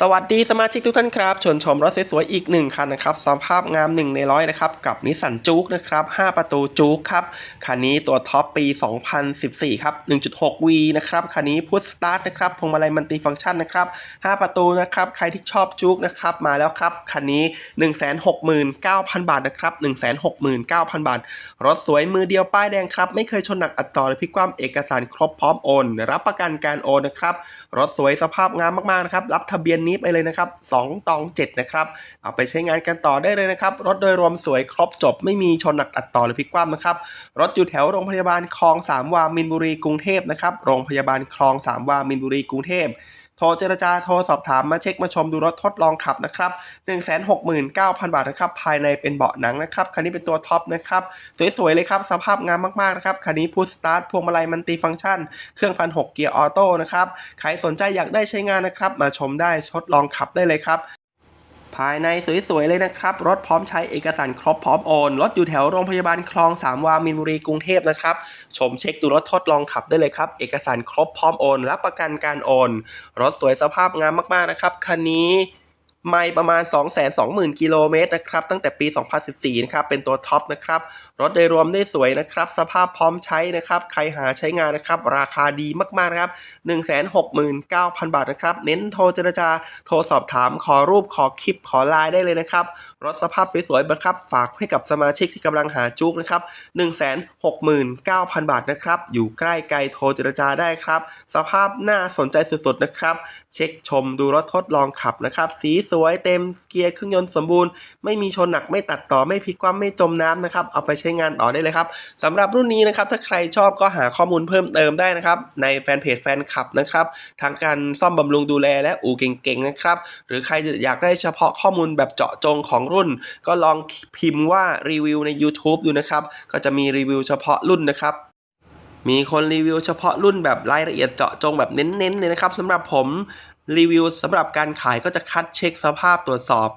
สวัสดีสมาชิกทุกท่านครับชวนชมรถสวยๆอีกหนึ่งคันนะครับสภาพงาม1ในร้อยนะครับกับนิสสันจูกนะครับ5ประตูจูกครับคันนี้ตัวท็อปปี 2014 ครับ 1.6V นะครับคันนี้พุทสตาร์ทนะครับพวงมาลัยมันติฟังก์ชันนะครับ5ประตูนะครับใครที่ชอบจูกนะครับมาแล้วครับคันนี้ 169,000 บาทนะครับ169,000 บาท รถสวยมือเดียวป้ายแดงครับไม่เคยชนหนักอัดต่อหรือพิกคว่ำเอกสารครบพร้อมโอน รับประกันการโอนนะครับรถสวยสภาพงามมากๆนะครับรับทะเบียนนี้ไปเลยนะครับ2ตอง7นะครับเอาไปใช้งานกันต่อได้เลยนะครับ รถโดยรวมสวยครบจบไม่มีชนหนักตัดต่อหรือพลิกคว่ำนะครับรถอยู่แถวโรงพยาบาลคลองสามวามินบุรีกรุงเทพนะครับโรงพยาบาลคลองสามวามินบุรีกรุงเทพโทรเจรจาโทรสอบถามมาเช็คมาชมดูรถทดลองขับนะครับ 169,000 บาทนะครับ ภายในเป็นเบาะหนังนะครับ คันนี้เป็นตัวท็อปนะครับ สวยๆเลยครับ สภาพงามมากๆนะครับ คันนี้พุทสตาร์ทพวงมาลัยมันตีฟังก์ชัน เครื่องพันหกเกียร์ออโต้นะครับ ใครสนใจอยากได้ใช้งานนะครับ มาชมได้ทดลองขับได้เลยครับ ภายในสวยๆเลยนะครับ รถพร้อมใช้เอกสารครบพร้อมโอน รถอยู่แถวโรงพยาบาลคลองสามวามินบุรีกรุงเทพนะครับ ชมเช็คดูรถทดลองขับได้เลยครับ เอกสารครบพร้อมโอน รับประกันการโอน รถสวยสภาพงามมากๆนะครับคันนี้ ไม่ประมาณ 220,000 กิโลเมตรนะครับตั้งแต่ปี 2014 นะครับเป็นตัวท็อปนะครับรถโดยรวมได้สวยนะครับ สภาพพร้อมใช้นะครับ ใครหาใช้งานนะครับ ราคาดีมากๆนะครับ 169,000 บาทนะครับ เน้นโทรเจรจาโทรสอบถามขอรูปขอคลิปขอไลน์ได้เลยนะครับ รถสภาพสวยๆนะครับ ฝากให้กับสมาชิกที่กำลังหาจุกนะครับ 169,000 บาทนะครับ อยู่ใกล้ไกลโทรเจรจาได้ครับ สภาพน่าสนใจสุดๆนะครับ เช็คชมดูรถทดลองขับนะครับสีสวยเต็มเกียร์เครื่องยนต์สมบูรณ์ไม่มีชนหนักไม่ตัดต่อไม่พลิกคว่ำไม่จมน้ำนะครับเอาไปใช้งานต่อได้เลยครับสำหรับรุ่นนี้นะครับถ้าใครชอบก็หาข้อมูลเพิ่มเติมได้นะครับในแฟนเพจแฟนคลับนะครับทางการซ่อมบำรุงดูแลและอู่เก่งๆนะครับหรือใครอยากได้เฉพาะข้อมูลแบบเจาะจงของรุ่น ก็ลองพิมพ์ว่ารีวิวใน YouTube ดูนะครับก็จะมีรีวิวเฉพาะรุ่นนะครับ มีคนรีวิวเฉพาะรุ่นแบบรายละเอียดเจาะจงแบบเน้นๆเลยนะครับสำหรับผมรีวิวสำหรับการขายก็จะคัดเช็คสภาพตรวจสอบ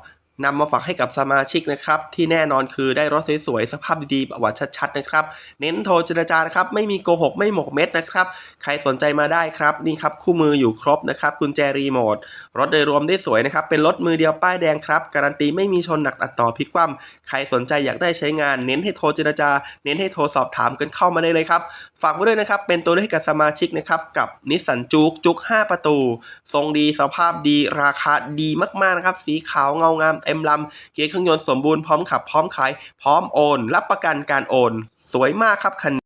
นำมาฝากให้กับสมาชิกนะครับ ที่แน่นอนคือได้รถสวยๆสภาพดีๆประวัติชัดๆนะครับ เน้นโทรเจรจานะครับ ไม่มีโกหกไม่หมกเม็ดนะครับ ใครสนใจมาได้ครับ นี่ครับ คู่มืออยู่ครบนะครับ กุญแจรีโมท รถโดยรวมได้สวยนะครับ เป็นรถมือเดียวป้ายแดงครับ การันตีไม่มีชนหนักตัดต่อพลิกคว่ำใครสนใจอยากได้ใช้งาน เน้นให้โทรเจรจา เน้นให้โทรสอบถามกันเข้ามาได้เลยครับฝากไว้ด้วยนะครับเป็นตัวเลือกให้กับสมาชิกนะครับกับนิสสันจุกจุก5 ประตู ทรงดีสภาพดีราคาดีมากๆนะครับสีขาวเงางามเต็มลำเกียร์เครื่องยนต์สมบูรณ์พร้อมขับพร้อมขายพร้อมโอน รับประกันการโอน สวยมากครับคัน